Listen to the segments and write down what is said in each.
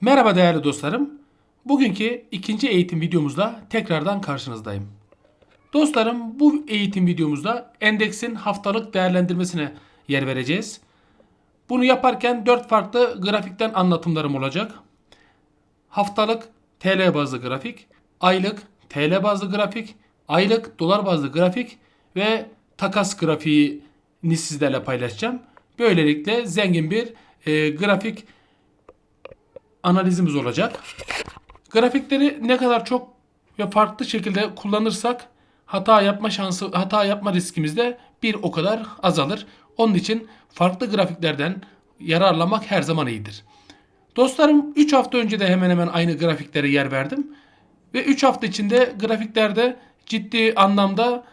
Merhaba değerli dostlarım. Bugünkü ikinci eğitim videomuzda tekrardan karşınızdayım. Dostlarım bu eğitim videomuzda endeksin haftalık değerlendirmesine yer vereceğiz. Bunu yaparken 4 farklı grafikten anlatımlarım olacak. Haftalık TL bazlı grafik, aylık TL bazlı grafik, aylık dolar bazlı grafik ve takas grafiğini sizlerle paylaşacağım. Böylelikle zengin bir e, grafik analizimiz olacak. Grafikleri ne kadar çok ve farklı şekilde kullanırsak hata yapma şansı, hata yapma riskimiz de bir o kadar azalır. Onun için farklı grafiklerden yararlanmak her zaman iyidir. Dostlarım 3 hafta önce de hemen hemen aynı grafiklere yer verdim. Ve 3 hafta içinde grafiklerde ciddi anlamda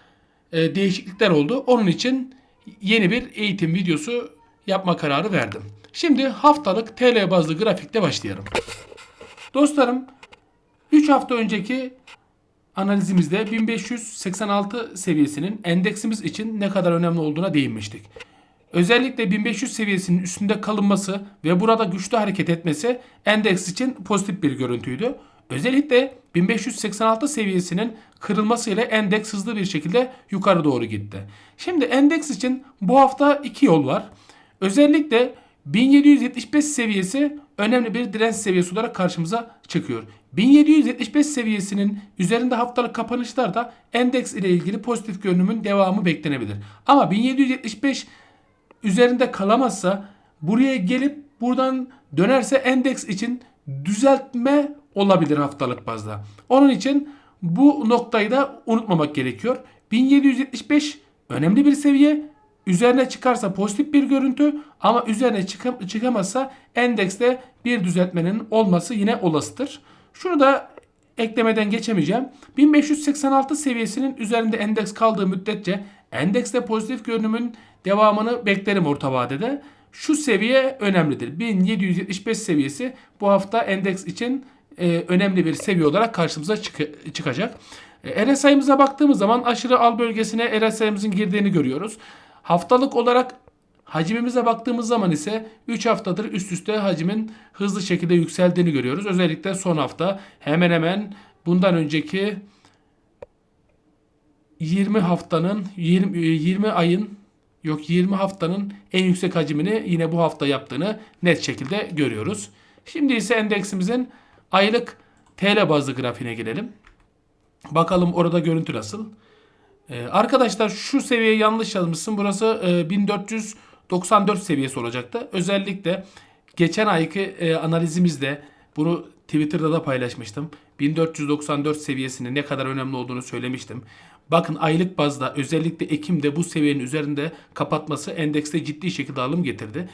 e, değişiklikler oldu. Onun için yeni bir eğitim videosu yapma kararı verdim. Şimdi haftalık TL bazlı grafikte başlayalım. Dostlarım 3 hafta önceki analizimizde 1586 seviyesinin endeksimiz için ne kadar önemli olduğuna değinmiştik. Özellikle 1500 seviyesinin üstünde kalınması ve burada güçlü hareket etmesi endeks için pozitif bir görüntüydü. Özellikle 1586 seviyesinin kırılmasıyla endeks hızlı bir şekilde yukarı doğru gitti. Şimdi endeks için bu hafta iki yol var. Özellikle 1775 seviyesi önemli bir direnç seviyesi olarak karşımıza çıkıyor. 1775 seviyesinin üzerinde haftalık kapanışlar da endeks ile ilgili pozitif görünümün devamı beklenebilir. Ama 1775 üzerinde kalamazsa buraya gelip buradan dönerse endeks için düzeltme olabilir haftalık bazda. Onun için bu noktayı da unutmamak gerekiyor. 1775 önemli bir seviye. Üzerine çıkarsa pozitif bir görüntü ama üzerine çıkam- çıkamazsa endekste bir düzeltmenin olması yine olasıdır. Şunu da eklemeden geçemeyeceğim. 1586 seviyesinin üzerinde endeks kaldığı müddetçe endekste pozitif görünümün devamını beklerim orta vadede. Şu seviye önemlidir. 1775 seviyesi bu hafta endeks için e, önemli bir seviye olarak karşımıza çık- çıkacak. E, RSI'mize baktığımız zaman aşırı al bölgesine RSI'mizin girdiğini görüyoruz. Haftalık olarak hacimimize baktığımız zaman ise 3 haftadır üst üste hacmin hızlı şekilde yükseldiğini görüyoruz. Özellikle son hafta hemen hemen bundan önceki 20 haftanın 20, 20 ayın yok 20 haftanın en yüksek hacmini yine bu hafta yaptığını net şekilde görüyoruz. Şimdi ise endeksimizin aylık TL bazlı grafiğine gelelim. Bakalım orada görüntü nasıl? Ee, arkadaşlar şu seviyeyi yanlış yazmışsın. Burası e, 1494 seviyesi olacaktı. Özellikle geçen ayki e, analizimizde bunu Twitter'da da paylaşmıştım. 1494 seviyesinin ne kadar önemli olduğunu söylemiştim. Bakın aylık bazda özellikle Ekim'de bu seviyenin üzerinde kapatması endekste ciddi şekilde alım getirdi.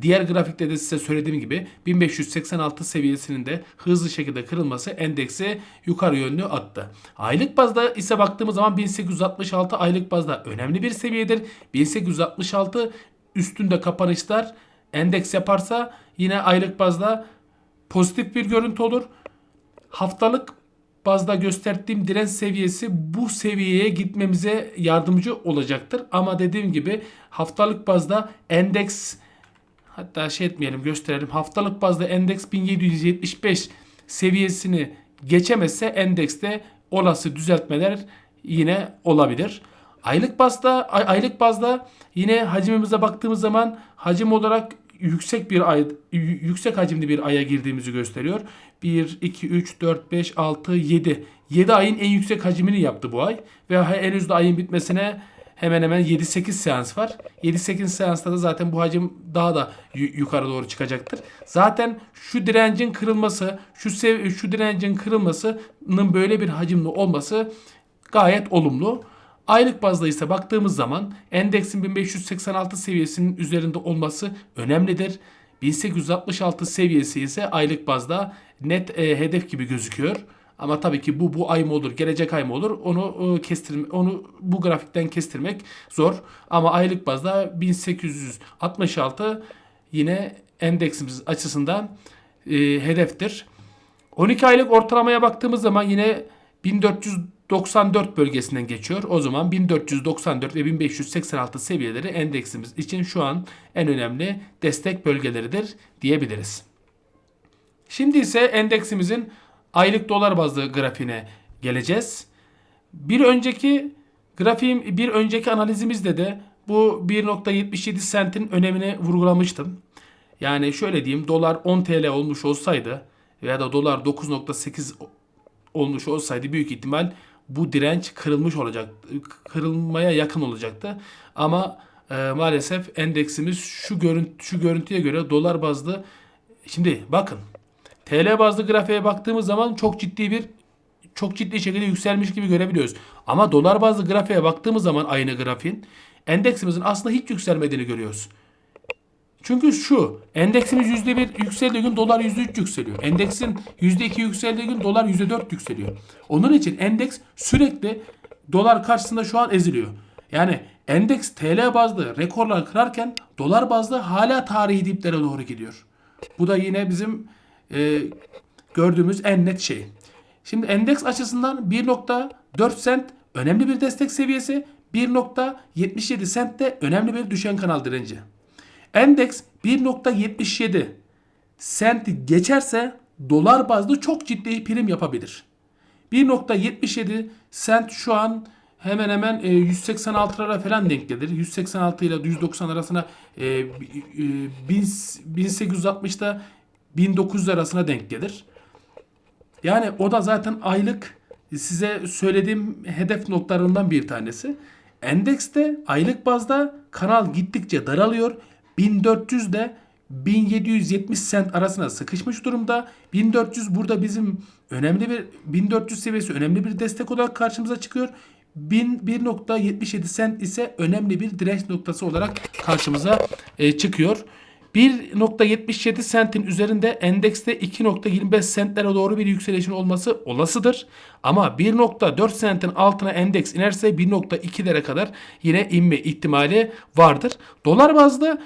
Diğer grafikte de size söylediğim gibi 1586 seviyesinin de hızlı şekilde kırılması endeksi yukarı yönlü attı. Aylık bazda ise baktığımız zaman 1866 aylık bazda önemli bir seviyedir. 1866 üstünde kapanışlar endeks yaparsa yine aylık bazda pozitif bir görüntü olur. Haftalık bazda gösterdiğim direnç seviyesi bu seviyeye gitmemize yardımcı olacaktır. Ama dediğim gibi haftalık bazda endeks hatta şey etmeyelim gösterelim. Haftalık bazda endeks 1775 seviyesini geçemezse endekste olası düzeltmeler yine olabilir. Aylık bazda ay- aylık bazda yine hacimimize baktığımız zaman hacim olarak yüksek bir ay yüksek hacimli bir aya girdiğimizi gösteriyor. 1 2 3 4 5 6 7 7 ayın en yüksek hacmini yaptı bu ay ve henüz de ayın bitmesine hemen hemen 7-8 seans var. 7-8 seansta da zaten bu hacim daha da yu- yukarı doğru çıkacaktır. Zaten şu direncin kırılması, şu sev şu direncin kırılmasının böyle bir hacimli olması gayet olumlu. Aylık bazda ise baktığımız zaman endeksin 1586 seviyesinin üzerinde olması önemlidir. 1866 seviyesi ise aylık bazda net e, hedef gibi gözüküyor. Ama tabii ki bu bu ay mı olur, gelecek ay mı olur? Onu e, kestirme onu bu grafikten kestirmek zor. Ama aylık bazda 1866 yine endeksimiz açısından e, hedeftir. 12 aylık ortalamaya baktığımız zaman yine 1494 bölgesinden geçiyor. O zaman 1494 ve 1586 seviyeleri endeksimiz için şu an en önemli destek bölgeleridir diyebiliriz. Şimdi ise endeksimizin aylık dolar bazlı grafiğine geleceğiz. Bir önceki grafiğim, bir önceki analizimizde de bu 1.77 sentin önemini vurgulamıştım. Yani şöyle diyeyim dolar 10 TL olmuş olsaydı veya da dolar 9.8 olmuş olsaydı büyük ihtimal bu direnç kırılmış olacak, kırılmaya yakın olacaktı. Ama e, maalesef endeksimiz şu görüntü şu görüntüye göre dolar bazlı şimdi bakın TL bazlı grafiğe baktığımız zaman çok ciddi bir çok ciddi şekilde yükselmiş gibi görebiliyoruz. Ama dolar bazlı grafiğe baktığımız zaman aynı grafiğin endeksimizin aslında hiç yükselmediğini görüyoruz. Çünkü şu endeksimiz %1 yükseldiği gün dolar %3 yükseliyor. Endeksin %2 yükseldiği gün dolar %4 yükseliyor. Onun için endeks sürekli dolar karşısında şu an eziliyor. Yani endeks TL bazlı rekorlar kırarken dolar bazlı hala tarihi diplere doğru gidiyor. Bu da yine bizim e, gördüğümüz en net şey. Şimdi endeks açısından 1.4 sent önemli bir destek seviyesi, 1.77 sent de önemli bir düşen kanal direnci. Endeks 1.77 senti geçerse dolar bazlı çok ciddi prim yapabilir. 1.77 sent şu an hemen hemen e, 186 lira falan denk gelir. 186 ile 190 arasına e, e, 1860'da 1900 arasına denk gelir. Yani o da zaten aylık size söylediğim hedef noktalarından bir tanesi. Endekste aylık bazda kanal gittikçe daralıyor. 1400 ile 1770 sent arasına sıkışmış durumda. 1400 burada bizim önemli bir 1400 seviyesi önemli bir destek olarak karşımıza çıkıyor. 1.77 sent ise önemli bir direnç noktası olarak karşımıza e, çıkıyor. 1.77 sentin üzerinde endekste 2.25 sentlere doğru bir yükselişin olması olasıdır. Ama 1.4 sentin altına endeks inerse 1.2'lere kadar yine inme ihtimali vardır. Dolar bazlı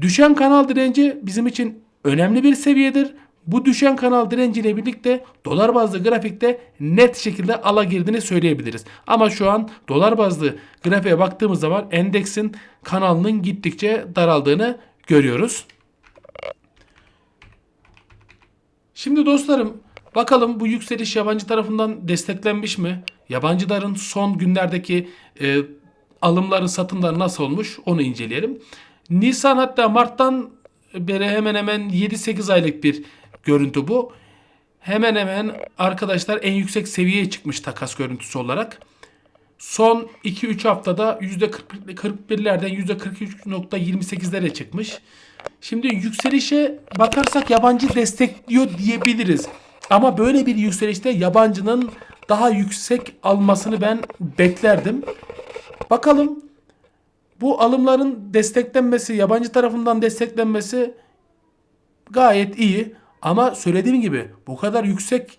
düşen kanal direnci bizim için önemli bir seviyedir. Bu düşen kanal direnci ile birlikte dolar bazlı grafikte net şekilde ala girdiğini söyleyebiliriz. Ama şu an dolar bazlı grafiğe baktığımız zaman endeksin kanalının gittikçe daraldığını görüyoruz. Şimdi dostlarım bakalım bu yükseliş yabancı tarafından desteklenmiş mi? Yabancıların son günlerdeki e, alımları satımları nasıl olmuş onu inceleyelim. Nisan hatta Mart'tan beri hemen hemen 7-8 aylık bir görüntü bu. Hemen hemen arkadaşlar en yüksek seviyeye çıkmış takas görüntüsü olarak. Son 2-3 haftada %41'lerden %43.28'lere çıkmış. Şimdi yükselişe bakarsak yabancı destekliyor diyebiliriz. Ama böyle bir yükselişte yabancının daha yüksek almasını ben beklerdim. Bakalım bu alımların desteklenmesi, yabancı tarafından desteklenmesi gayet iyi. Ama söylediğim gibi bu kadar yüksek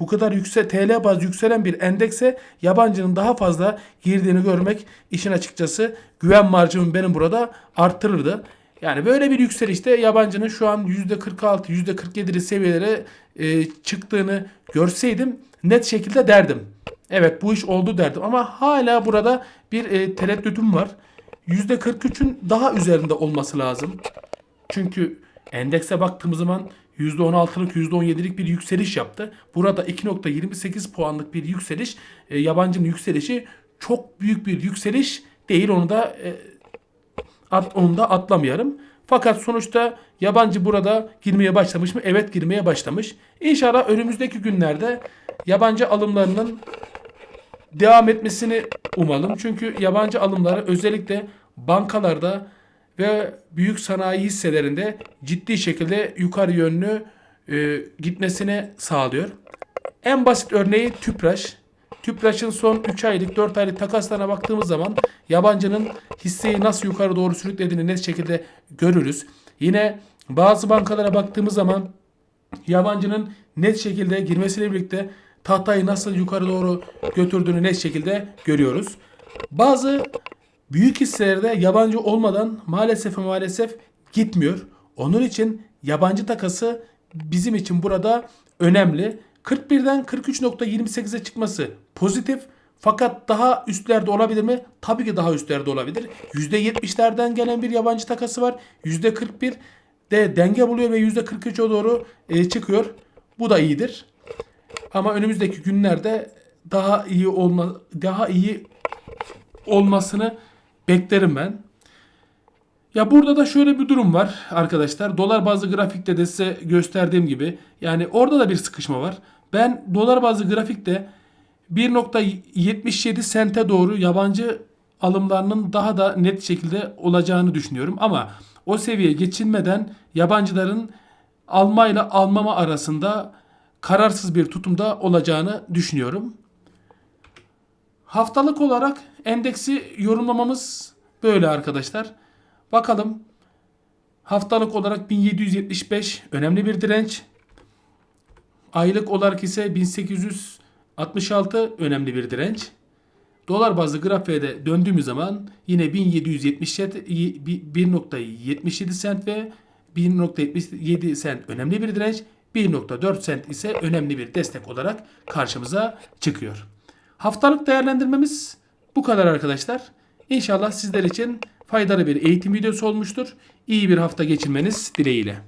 bu kadar yüksek TL baz yükselen bir endekse yabancının daha fazla girdiğini görmek işin açıkçası güven marjımı benim burada arttırırdı. Yani böyle bir yükselişte yabancının şu an %46, %47'li seviyelere e, çıktığını görseydim net şekilde derdim. Evet bu iş oldu derdim ama hala burada bir e, tereddütüm var. %43'ün daha üzerinde olması lazım. Çünkü endekse baktığımız zaman %16'lık %17'lik bir yükseliş yaptı. Burada 2.28 puanlık bir yükseliş e, yabancının yükselişi çok büyük bir yükseliş değil onu da e, at, onu da atlamayalım. Fakat sonuçta yabancı burada girmeye başlamış mı? Evet girmeye başlamış. İnşallah önümüzdeki günlerde yabancı alımlarının devam etmesini umalım. Çünkü yabancı alımları özellikle bankalarda ve büyük sanayi hisselerinde ciddi şekilde yukarı yönlü e, gitmesine sağlıyor. En basit örneği Tüpraş. Tüpraş'ın son 3 aylık 4 aylık takaslarına baktığımız zaman yabancının hisseyi nasıl yukarı doğru sürüklediğini net şekilde görürüz. Yine bazı bankalara baktığımız zaman yabancının net şekilde girmesiyle birlikte tahtayı nasıl yukarı doğru götürdüğünü net şekilde görüyoruz. Bazı büyük hisselerde yabancı olmadan maalesef maalesef gitmiyor. Onun için yabancı takası bizim için burada önemli. 41'den 43.28'e çıkması pozitif. Fakat daha üstlerde olabilir mi? Tabii ki daha üstlerde olabilir. %70'lerden gelen bir yabancı takası var. %41 de denge buluyor ve %43'e doğru e, çıkıyor. Bu da iyidir. Ama önümüzdeki günlerde daha iyi olma daha iyi olmasını beklerim ben. Ya burada da şöyle bir durum var arkadaşlar. Dolar bazlı grafikte de size gösterdiğim gibi yani orada da bir sıkışma var. Ben dolar bazlı grafikte 1.77 sente doğru yabancı alımlarının daha da net şekilde olacağını düşünüyorum. Ama o seviye geçilmeden yabancıların almayla almama arasında kararsız bir tutumda olacağını düşünüyorum. Haftalık olarak endeksi yorumlamamız böyle arkadaşlar. Bakalım haftalık olarak 1775 önemli bir direnç. Aylık olarak ise 1866 önemli bir direnç. Dolar bazlı grafiğe de döndüğümüz zaman yine 1777 1.77 sent ve 1.77 sent önemli bir direnç. 1.4 sent ise önemli bir destek olarak karşımıza çıkıyor. Haftalık değerlendirmemiz bu kadar arkadaşlar. İnşallah sizler için faydalı bir eğitim videosu olmuştur. İyi bir hafta geçirmeniz dileğiyle.